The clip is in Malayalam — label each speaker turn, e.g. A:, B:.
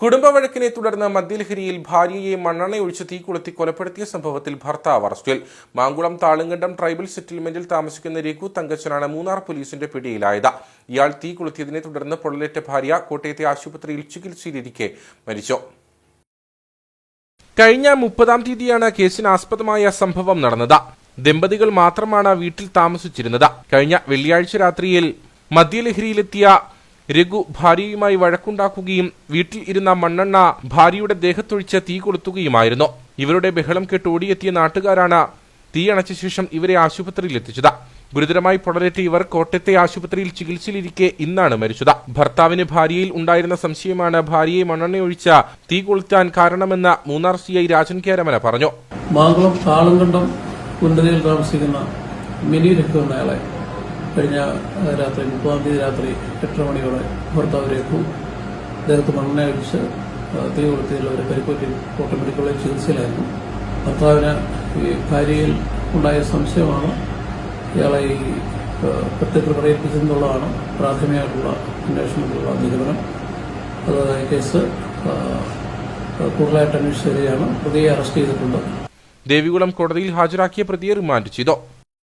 A: കുടുംബവഴക്കിനെ തുടർന്ന് മദ്യലഹരിയിൽ ഭാര്യയെ മണ്ണെണ്ണയൊഴിച്ച് തീ കൊളുത്തി കൊലപ്പെടുത്തിയ സംഭവത്തിൽ ഭർത്താവ് അറസ്റ്റിൽ. മാങ്കുളം താളുങ്കണ്ടം ട്രൈബൽ സെറ്റിൽമെന്റിൽ താമസിക്കുന്ന രഘു തങ്കച്ചനാണ് മൂന്നാർ പോലീസിന്റെ പിടിയിലായത്. ഇയാൾ തീ കൊളുത്തിയതിനെ തുടർന്ന് പൊള്ളലേറ്റ ഭാര്യ കോട്ടയത്തെ ആശുപത്രിയിൽ ചികിത്സയിലിരിക്കെ മരിച്ചു. കഴിഞ്ഞ മുപ്പതാം തീയതിയാണ് കേസിന് ആസ്പദമായ സംഭവം നടന്നത്. ദമ്പതികൾ മാത്രമാണ് വീട്ടിൽ താമസിച്ചിരുന്നത്. കഴിഞ്ഞ വെള്ളിയാഴ്ച രാത്രിയിൽ മദ്യലഹരിയിലെത്തിയ രഘു ഭാര്യയുമായി വഴക്കുണ്ടാക്കുകയും വീട്ടിൽ ഇരുന്ന മണ്ണെണ്ണ ഭാര്യയുടെ ദേഹത്തൊഴിച്ച് തീ കൊളുത്തുകയുമായിരുന്നു. ഇവരുടെ ബഹളം കേട്ട് ഓടിയെത്തിയ നാട്ടുകാരാണ് തീ അണച്ച ശേഷം ഇവരെ ആശുപത്രിയിൽ എത്തിച്ചത്. ഗുരുതരമായി പൊടലേറ്റ ഇവർ കോട്ടയത്തെ ആശുപത്രിയിൽ ചികിത്സയിലിരിക്കെ ഇന്നാണ് മരിച്ചത്. ഭർത്താവിന് ഭാര്യയിൽ ഉണ്ടായിരുന്ന സംശയമാണ് ഭാര്യയെ മണ്ണെണ്ണയൊഴിച്ച തീ കൊളുത്താൻ കാരണമെന്ന് മൂന്നാർ സി ഐ രാജൻ കേരമന പറഞ്ഞു.
B: മാങ്കുളം താളങ്കണ്ടം ഉന്നതിയിൽ താമസിക്കുന്ന മിനി രഘു എന്നയാളെ കഴിഞ്ഞ രാത്രി മുപ്പതാം തീയതി രാത്രി എട്ടര മണിയോടെ ഭർത്താവ് രഘു അദ്ദേഹത്ത് ഏഹ്, തീ കൊളുത്തിയുള്ള ഒരു കരിപ്പൂറ്റി കോട്ടയം മെഡിക്കൽ കോളേജ് ചികിത്സയിലായിരുന്നു. ഭർത്താവിന് ഈ ഭാര്യയിൽ ഉണ്ടായ സംശയമാണ്. ഇയാളെ ഈ പ്രത്യേക പ്രേരിപ്പിച്ചെന്നുള്ളതാണ് പ്രാഥമികമായിട്ടുള്ള അന്വേഷണത്തിലുള്ള നിഗമനം. അത് കേസ് കൂടുതലായിട്ട് അന്വേഷിച്ച് വരികയാണ്. പ്രതിയെ അറസ്റ്റ് ചെയ്തിട്ടുണ്ട്.
A: ദേവികുളം കോടതിയിൽ ഹാജരാക്കിയ പ്രതിയെ റിമാൻഡ് ചെയ്തു.